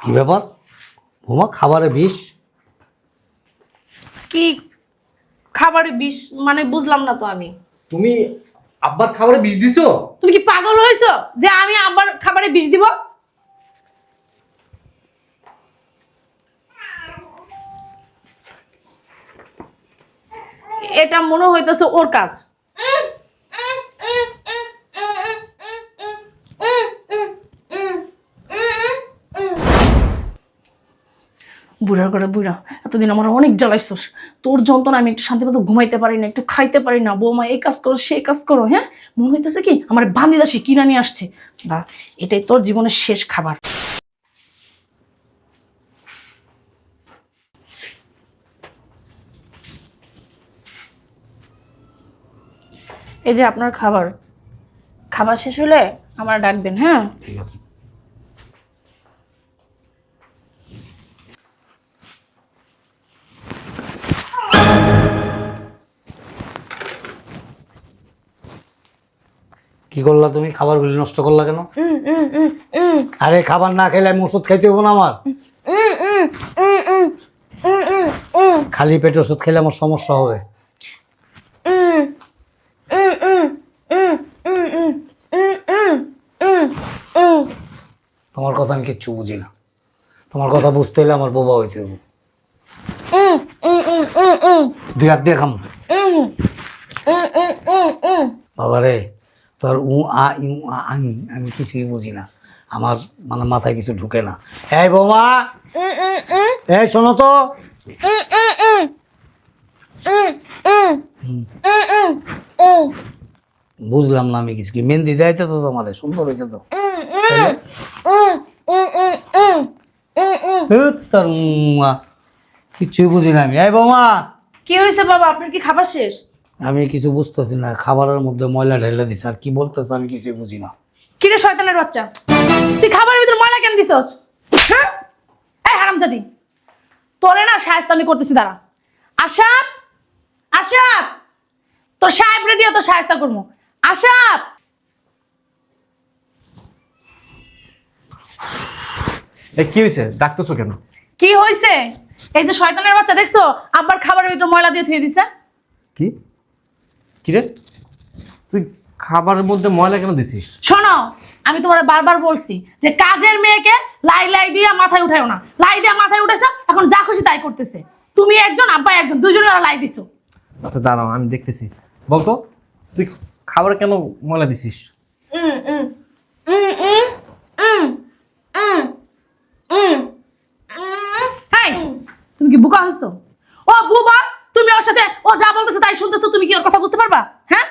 কি ব্যাপার? বোমা খাবারে বিষ? কি খাবারে বিষ? মানে বুঝলাম না তো আমি। তুমি আব্বার খাবারে বিষ দিছো? তুমি কি পাগল হয়েছো যে আমি আবার খাবারে বিষ দিব? এটা মনে হইতেছে ওর কাজ। বুড়ার করে বুড়া, এতদিন আমার অনেক জ্বালাইছোস। তোর যন্ত্রণা আমি একটু শান্তি মতো ঘুমাইতে পারি না, একটু খাইতে পারি না। বৌমা, এই কাজ করো, সেই কাজ করো হ্যাঁ? মনে হইতেছে কি, আমার বান্দিদাসী কিনা নিয়ে আসছে। দাঁড়া এটাই তোর জীবনের শেষ খাবার। এই যে আপনার খাবার খাবার শেষ হলে আমার ডাকবেন হ্যাঁ? ঠিক আছে। কি করল তুমি খাবার গুলি নষ্ট করলা কেন আরে খাবার না খেলে আমি ওষুধ খাইতে হব না আমার খালি পেটে ওষুধ খেলে আমার সমস্যা হবে তোমার কথা আমি কিচ্ছু বুঝি না তোমার কথা বুঝতে হলে আমার বোবা হইতে হবে দুই হাত দিয়ে খাম বাবা রে তোর উ আ ইউ আ আং আমি কিছুই বুঝি না। আমার মানে মাথায় কিছু ঢুকে না। এই বৌমা! এই শোনো তো। বুঝলাম না আমি কিছু কি। মেহেন্দি দেয়তে তো তোমার সুন্দর হয়েছে তো। কিচ্ছুই বুঝি না আমি। এই বৌমা! কি হয়েছে বাবা? আপনার কি খাবার শেষ? আমি কিছু বুঝতেছি না খাবারের মধ্যে ময়লা ঢেলে দিছে আর কি বলতেছে আমি কিছুই বুঝি না। কিরে শয়তানের বাচ্চা? তুই খাবারের ভিতরে ময়লা কেন দিছস? হ্যাঁ? এই হারামজাদি তোরে না সাহেস্তা আমি করতেছি দাঁড়া। আশাপ আশাপ তোর সাহেবরে দিয়ে তোর শায়েস্তা করব আশাপ এ কি হয়েছে ডাকতেছো কেন? কি হয়েছে এই যে শয়তানের বাচ্চা দেখছ? আবার খাবারের ভিতরে ময়লা দিয়ে থুয়ে দিছে। কি? কিরে তুই খাবারের মধ্যে ময়লা কেন দিছিস? শোনো আমি তোমার বারবার বলছি যে কাজের মেয়েকে লাই লাই দিয়ে মাথায় উঠায়ও না। লাই দিয়ে মাথায় উঠেছে এখন যা খুশি তাই করতেছে। তুমি একজন আব্বা একজন দুজনে ওরা লাই দিছো। আচ্ছা দাঁড়াও আমি দেখতেছি। বলতো তুই খাবার কেন ময়লা দিছিস? উম, উম, উম, উম, উম, উম, উম, উম। এই, তুমি কি বোকা হয়েছো ও বুবা তুমি ওর সাথে ও যা বলতেছে তাই শুনতেছো তুমি কি ওর কথা বুঝতে পারবা? হ্যাঁ?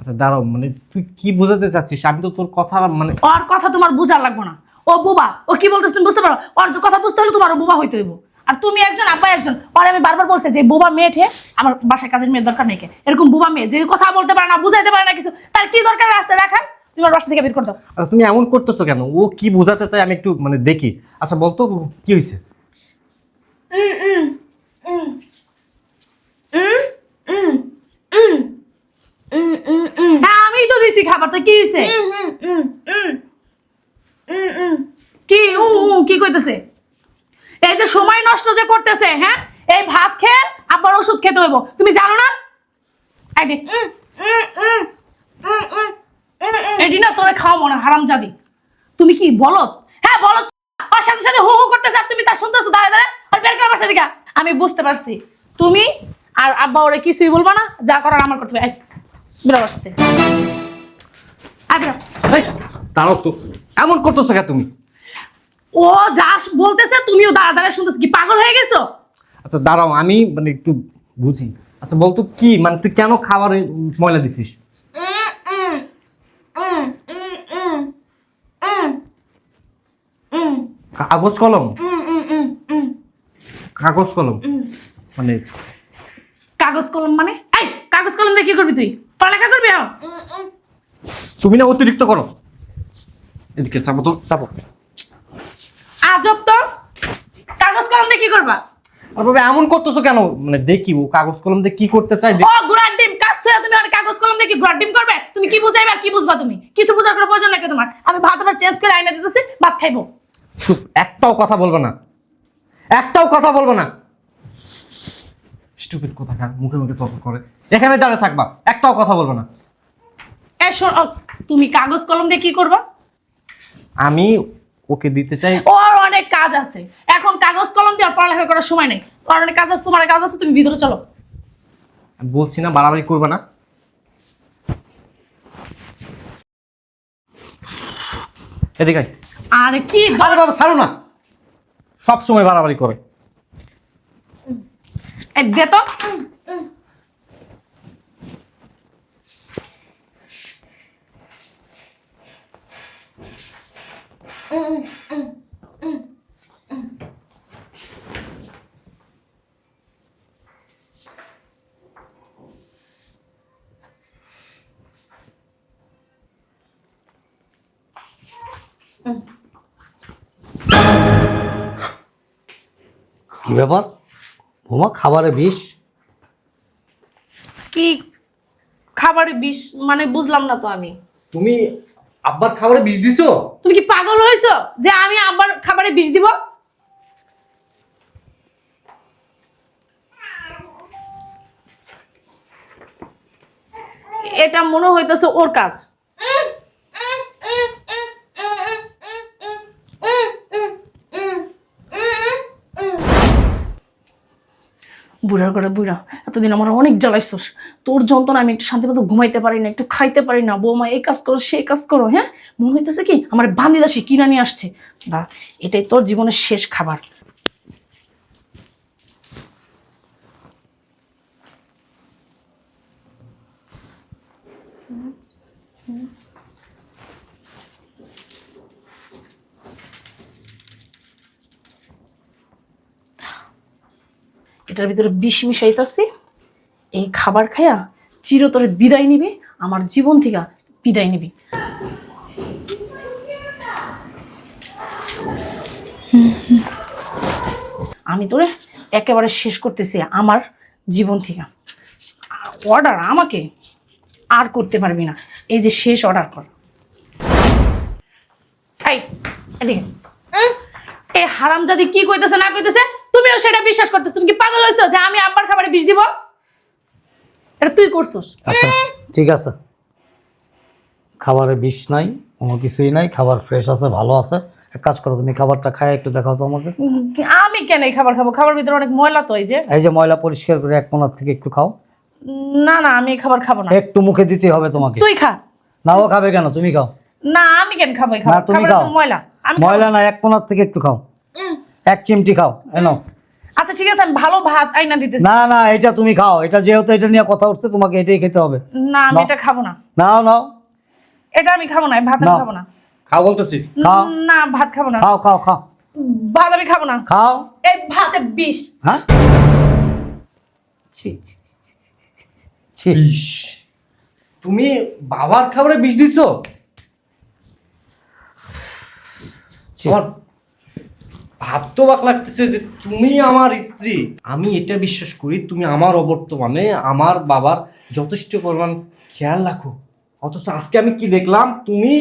আচ্ছা দাঁড়াও মানে তুই কি বোঝাতে চাচ্ছিস? আমি তো তোর কথা মানে ওর কথা তোমার বুঝার লাগবে না। ও বুবা ও কি বলতেছে তুমি বুঝতে পারো? ওর যে কথা বুঝতে হলে তোমার বুবা হইতে হইব। আর তুমি একজন আব্বা একজন ওর আমি বারবার বলছি যে বুবা মেয়ে ঠে আমার বাসায় কাজের মেয়ের দরকার নেই কে। এরকম বুবা মেয়ে যে কথা বলতে পারে না বুঝাইতে পারে না কিছু তার কি দরকার আছে? রাখার তুমি ওর বাসা থেকে বের করে দাও। আচ্ছা তুমি এমন করতেছো কেন? ও কি বোঝাতে চায় আমি একটু মানে দেখি। আচ্ছা বলতো কি হয়েছে খাবার তো কি হয়েছে কি? উ কি কইতেছে? এই যে সময় নষ্ট যে করতেছে হ্যাঁ? এই ভাত খেয়ে আবার ওষুধ খেতে হইব। তুমি জানো না? এই দে। এটি না তোরে খাওয়া মনে হারাম জাদি তুমি কি বলো হ্যাঁ বলো ওর সাথে সাথে হু হু করতেছে আর তুমি তা শুনতেছো দাঁড়া দাঁড়া আর বের কর বাসা দিকা আমি বুঝতে পারছি। তুমি আর আব্বা ওরে কিছুই বলবা না যা করার আমার করতে হবে। এই, বেরো দাঁড়াও তো। এমন করতেছো কেন তুমি? ও যা বলতেছে তুমিও দাঁড়া দাঁড়া শুনতেছো কি পাগল হয়ে গেছো? আচ্ছা দাঁড়াও আমি মানে একটু বুঝি। আচ্ছা বলতো কি? মানে তুই কেন খাবারে ময়লা দিছিস? কাগজ কলম? কাগজ কলম? মানে কাগজ কলম মানে? এই কাগজ কলম দিয়ে কি করবি তুই? পড়ালেখা করবি হ্যাঁ তুমি না অতিরিক্ত করো এদিকে চাপো তো চাপো। আজব তো। কাগজ কলম দিয়ে কি করবা? আর বাবা এমন করতেছো কেন? মানে দেখি ও কাগজ কলম দিয়ে কি করতে চাই ও গুড়ার ডিম। কাজ ছুঁয়ে তুমি আর কাগজ কলম দিয়ে কি গুড়ার ডিম করবে? তুমি কি বুঝাইবে কি বুঝবা তুমি? কিছু বুঝার কোনো প্রয়োজন নাকি তোমার? আমি ভাত আবার চেঞ্জ করে আইনা দিতেছি ভাত খাইবো। চুপ একটাও কথা বলবে না। একটাও কথা বলবে না। স্টুপিড কথা মুখে মুখে তর্ক করে। এখানে দাঁড়িয়ে থাকবা একটাও কথা বলবে না। এ শোন ও, তুমি কাগজ কলম দিয়ে কি করবা? আমি ওকে দিতে চাই। ওর অনেক কাজ আছে। এখন কাগজ কলম দিয়ে আর পড়ালেখা করার সময় নেই। ওর অনেক কাজ আছে তোমার কাজ আছে তুমি ভিতরে চলো। বলছি না বাড়াবাড়ি করবে না। এদিকে আয়। আর কি আরে বাবা ছাড়ো না। সব সময় বাড়াবাড়ি করে। এই দে তো। কি ব্যাপার? বৌমা খাবারে বিষ? কি খাবারে বিষ? মানে বুঝলাম না তো আমি। তুমি আব্বার খাবারে বিষ দিছো? তুমি কি পাগল হয়েছো যে আমি আবার খাবারে বিষ দিব? এটা মনে হইতেছে ওর কাজ। বুড়ার ঘরে বুড়া, এতদিন আমার অনেক জ্বালাইছোস। তোর যন্ত্রণা আমি একটু শান্তি মতো ঘুমাইতে পারি না, একটু খাইতে পারি না। বৌমা, এই কাজ করো, সেই কাজ করো হ্যাঁ? মনে হইতেছে কি, আমার বান্দিদাসী কিনা নিয়ে আসছে। দা, এটাই তোর জীবনের শেষ খাবার। এটার ভিতরে বিষ মিশাইতাছি এই খাবার খায়া চিরতরে বিদায় নিবি আমার জীবন থেকে বিদায় নিবি। আমি তোরে একেবারে শেষ করতেছি আমার জীবন থেকে। অর্ডার আমাকে আর করতে পারবি না। এই যে শেষ অর্ডার কর। এই উম, এই কি কইতেছে না কইতেছে? তুমিও সেটা বিশ্বাস করতেছ। তুমি কি পাগল হইছো যে আমি আব্বার খাবারে বিষ দিব? এটা তুই করছস। আচ্ছা ঠিক আছে। খাবারে বিষ নাই কোনো কিছুই নাই খাবার ফ্রেশ আছে ভালো আছে। এক কাজ করো তুমি খাবারটা খায় একটু দেখাও তো আমাকে। আমি কেন এই খাবার খাব? খাবার ভিতরে অনেক ময়লা তো এই যে। এই যে ময়লা পরিষ্কার করে এক কোনার থেকে একটু খাও। না না আমি এই খাবার খাব না। একটু মুখে দিতে হবে তোমাকে। তুই খা। নাও খাবে কেন? তুমি খাও। না আমি কেন খাব এই না খাবার? তুমি খাও। ময়লা। ময়লা না এক কোনার থেকে একটু খাও। এক চিমটি খাও এনো আচ্ছা ঠিক আছে আমি ভালো ভাত আইনা দিতেছি। না না এটা তুমি খাও এটা যেহেতু এটা নিয়ে কথা উঠছে তোমাকে এটাই খেতে হবে। না আমি এটা খাব না। নাও নাও। এটা আমি খাব না ভাত আমি খাব না। খাও বলতেছি। খাও। না ভাত খাব না। খাও খাও খাও। ভাত আমি খাব না। খাও। এই ভাতে বিষ। হ্যাঁ? ছি ছি ছি, ছি। বিষ। তুমি বাবার খাবারে বিষ দিছো? ছি। আমার ভাবতে বাক লাগতেছে যে তুমি আমার স্ত্রী। আমি এটা বিশ্বাস করি, তুমি আমার অবর্তমানে আমার বাবার যথেষ্ট পরিমাণ খেয়াল রাখো। অথচ আজকে আমি কি দেখলাম, তুমি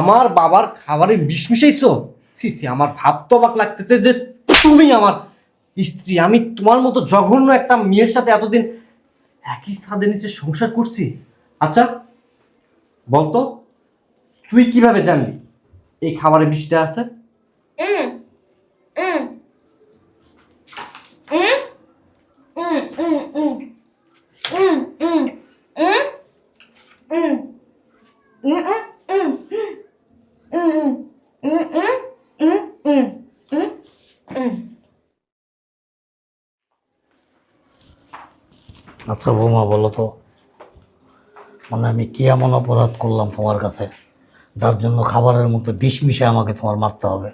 আমার বাবার খাবারে বিষ মিশাইছো সি সি আমার ভাবতে অবাক লাগতেছে যে তুমি আমার স্ত্রী। আমি তোমার মতো জঘন্য একটা মেয়ের সাথে এতদিন একই ছাদের নিচে সংসার করছি। আচ্ছা বলতো, তুই কীভাবে জানলি এই খাবারে বিষটা আছে? আচ্ছা বৌমা বলো তো। মানে আমি কি এমন অপরাধ করলাম তোমার কাছে যার জন্য খাবারের মধ্যে বিষ মিশে আমাকে তোমার মারতে হবে?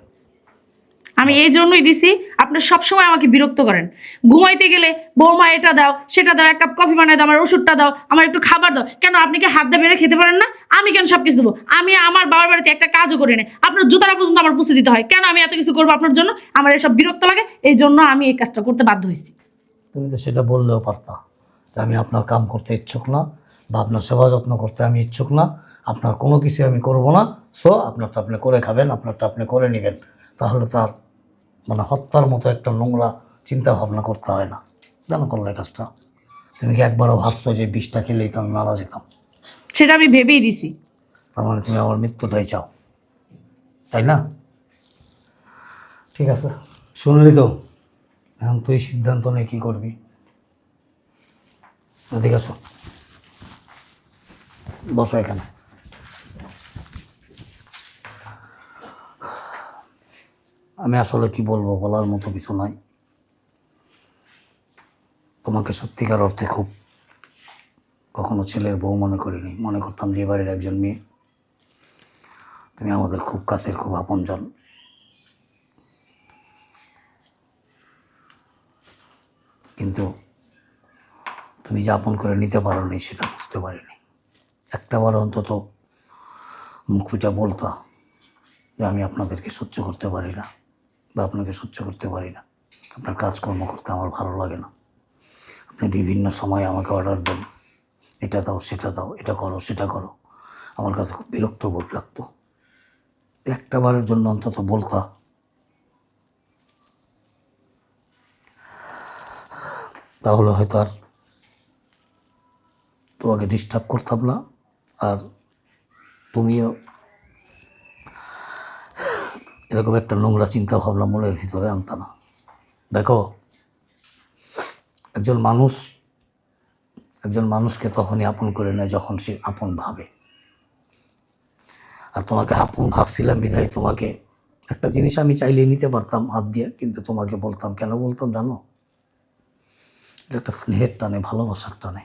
আমি এই জন্যই দিছি আপনি সবসময় আমাকে বিরক্ত করেন। ঘুমাইতে গেলে বৌমা এটা দাও সেটা দাও এক কাপ কফি বানাই দাও আমার ওষুধটা দাও আমার একটু খাবার দাও। কেন আপনি কি হাত দিয়ে বেড়ে খেতে পারেন না? আমি কেন সব কিছু দেবো? আমি আমার বাবার বাড়িতে একটা কাজও করি না আপনার জুতাটা পর্যন্ত আমার পুষে দিতে হয়। কেন আমি এত কিছু করব আপনার জন্য? আমার এসব বিরক্ত লাগে। এই জন্য আমি এই কাজটা করতে বাধ্য হয়েছি। তুমি তো সেটা বললেও পারতা। যে আমি আপনার কাম করতে ইচ্ছুক না বা আপনার সেবা যত্ন করতে আমি ইচ্ছুক না আপনার কোনো কিছু আমি করব না। সো আপনারটা আপনি করে খাবেন আপনারটা আপনি করে নেবেন। তাহলে তার মানে হত্যার মতো একটা নোংরা চিন্তা ভাবনা করতে হয় না। কেন করলে কাজটা। তুমি কি একবারও ভাবছ যে বিষটা খেলেই তো আমি মারা যেতাম? সেটা আমি ভেবেই দিছি। তার মানে তুমি আমার মৃত্যুটাই চাও। তাই না? ঠিক আছে। শুনলি তো? এখন তুই সিদ্ধান্ত নিয়ে কী করবি? এদিকে আসো। বসো এখানে। আমি আসলে কি বলব, বলার মতো কিছু নাই। তোমাকে সত্যিকার অর্থে খুব কখনো ছেলের বউ মনে করিনি। মনে করতাম যে বাড়ির একজন মেয়ে। তুমি আমাদের খুব কাছের, খুব আপনজন। কিন্তু তুমি যাপন করে নিতে পারো নি সেটা বুঝতে পারিনি। একটা বার অন্তত মুখ ফুটা বলতা যে আমি আপনাদেরকে সহ্য করতে পারি না বা আপনাকে সহ্য করতে পারি না। আপনার কাজকর্ম করতে আমার ভালো লাগে না। আপনি বিভিন্ন সময় আমাকে অর্ডার দেন, এটা দাও, সেটা দাও, এটা করো, সেটা করো। আমার কাছে খুব বিরক্ত বোধ লাগতো। একটা বারের জন্য অন্তত বলতা, তাহলে হয়তো আর তোমাকে ডিস্টার্ব করতাম না। আর তুমিও এরকম একটা নোংরা চিন্তা ভাবনা মনের ভিতরে আনতা না। দেখো, একজন মানুষ, একজন মানুষকে তখনই আপন করে নেয় যখন সে আপন ভাবে। আর তোমাকে আপন ভাবছিলাম বিধায় তোমাকে একটা জিনিস আমি চাইলে নিতে পারতাম হাত দিয়ে, কিন্তু তোমাকে বলতাম, কেন বলতাম জানো? এটা একটা স্নেহের টানে, ভালোবাসার টানে।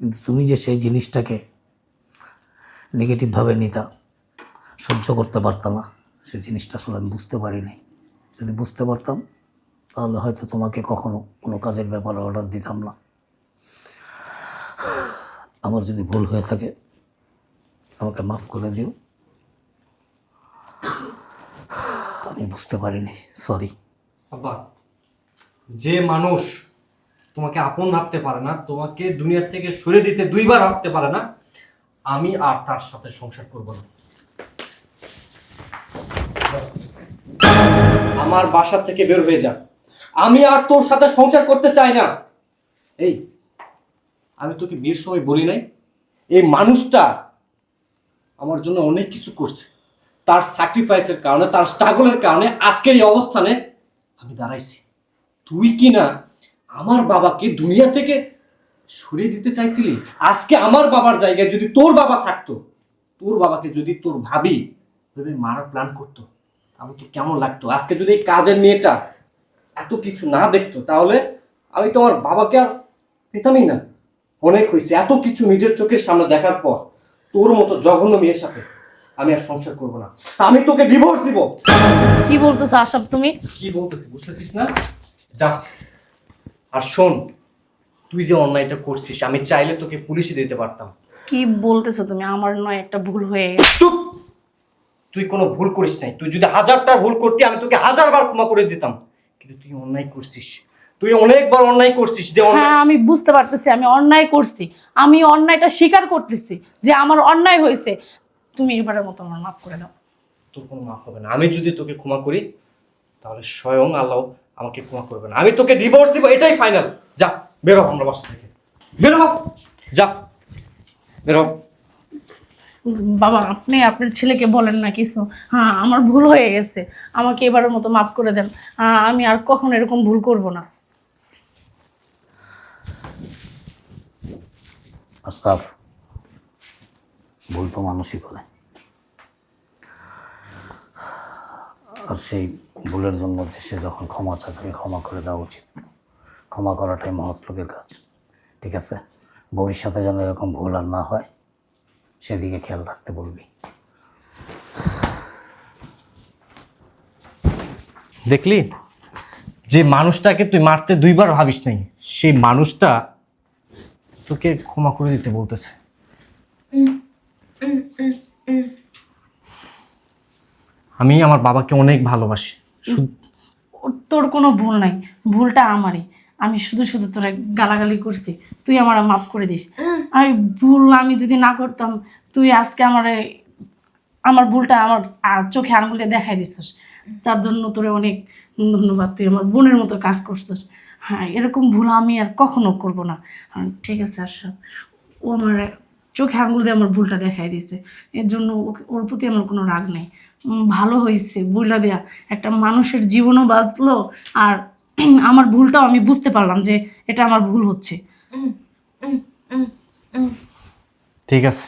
কিন্তু তুমি যে সেই জিনিসটাকে নেগেটিভভাবে নিতা, সহ্য করতে পারতাম না, সেই জিনিসটা আসলে আমি বুঝতে পারিনি। যদি বুঝতে পারতাম, তাহলে হয়তো তোমাকে কখনো কোনো কাজের ব্যাপারে অর্ডার দিতাম না। আমার যদি ভুল হয়ে থাকে, আমাকে মাফ করে দিও। আমি বুঝতে পারিনি সরি আব্বা, যে মানুষ তোমাকে আপন ভাবতে পারে না, তোমাকে দুনিয়ার থেকে সরে দিতে দুইবার ভাবতে পারে না, আমি আর তার সাথে সংসার করব না। আমার বাসা থেকে বের হয়ে যা। আমি আর তোর সাথে সংসার করতে চাই না। এই, আমি তোকে বিয়ের সময় বলি নাই, এই মানুষটা আমার জন্য অনেক কিছু করছে। তার স্যাক্রিফাইসের কারণে, তার স্ট্রাগলের কারণে আজকের এই অবস্থানে আমি দাঁড়াইছি। তুই কি না আমার বাবাকে দুনিয়া থেকে সরিয়ে দিতে চাইছিলি? আজকে আমার বাবার জায়গায় যদি তোর বাবা থাকতো তোর বাবাকে যদি তোর ভাবি ভেবে মারার প্ল্যান করতো তাহলে তো কেমন লাগতো? আজকে যদি এই কাজের মেয়েটা এত কিছু না দেখতো তাহলে আমি তোমার বাবাকে আর পেতামই না। অনেক হয়েছে। এত কিছু নিজের চোখের সামনে দেখার পর তোর মতো জঘন্য মেয়ের সাথে আমি আর সংসার করব না। আমি তোকে ডিভোর্স দিব। কি বলতেছো আশাব তুমি? কি বলতেছি বুঝতেছিস না? যা আর শোন তুই যে অন্যায়টা করছিস আমি চাইলে তোকে পুলিশে দিতে পারতাম। কি বলতেছো তুমি? আমার নয় একটা ভুল হয়ে গেছে। চুপ! তুই কোনো ভুল করিস নাই। তুই যদি হাজারটা ভুল করতি আমি তোকে হাজারবার ক্ষমা করে দিতাম। কিন্তু তুই অন্যায় করছিস। তুই অনেকবার অন্যায় করছিস যে অন্যায় হ্যাঁ আমি বুঝতে পারতেছি আমি অন্যায় করছি। আমি অন্যায়টা স্বীকার করতেছি যে আমার অন্যায় হয়েছে। তুমি এবারের মতো আমার মাফ করে দাও। তোর কোনো মাফ হবে না। আমি যদি তোকে ক্ষমা করি তাহলে স্বয়ং আল্লাহ আমাকে ক্ষমা করবে না। আমি তোকে ডিভোর্স দিব এটাই ফাইনাল যা বেরো আমরা বাসা থেকে। বেরো যা বেরো বাবা আপনি আপনার ছেলেকে বলেন না কিছু। হ্যাঁ আমার ভুল হয়ে গেছে। আমাকে এবারের মতো মাফ করে দেন। হ্যাঁ, আমি আর কখনো এরকম ভুল করব না। আশরাফ ভুল তো মানুষই করে। আর সেই ভুলের জন্য যে সে যখন ক্ষমা চায় তাকে ক্ষমা করে দেওয়া উচিত। ক্ষমা করাটাই মহৎ লোকের কাজ। ঠিক আছে? ভবিষ্যতে যেন এরকম ভুল আর না হয় সেদিকে খেয়াল রাখতে বলবি। দেখলি? যে মানুষটাকে তুই মারতে দুইবার ভাবিস নাই সেই মানুষটা তোকে ক্ষমা করে দিতে বলতেছে। আমি আমার বাবাকে অনেক ভালোবাসি। তোর কোনো ভুল নাই ভুলটা আমারই। আমি শুধু শুধু তোরা গালাগালি করছি তুই আমার মাফ করে দিস। আর ভুল আমি যদি না করতাম তুই আজকে আমার আমার ভুলটা আমার চোখে আঙুল দেখাই দিছিস। তার জন্য তোরে অনেক ধন্যবাদ তুই আমার বোনের মতো কাজ করছিস। হ্যাঁ এরকম ভুল আমি আর কখনো করব না। ঠিক আছে আশরাফ ও আমার চোখে আঙুল দিয়ে আমার ভুলটা দেখাই দিছে। এর জন্য ওর প্রতি আমার কোনো রাগ নেই। ভালো হয়েছে ভুলটা দেয়া একটা মানুষের জীবনও বাঁচলো আর আমার ভুলটাও আমি বুঝতে পারলাম যে এটা আমার ভুল হচ্ছে। ঠিক আছে।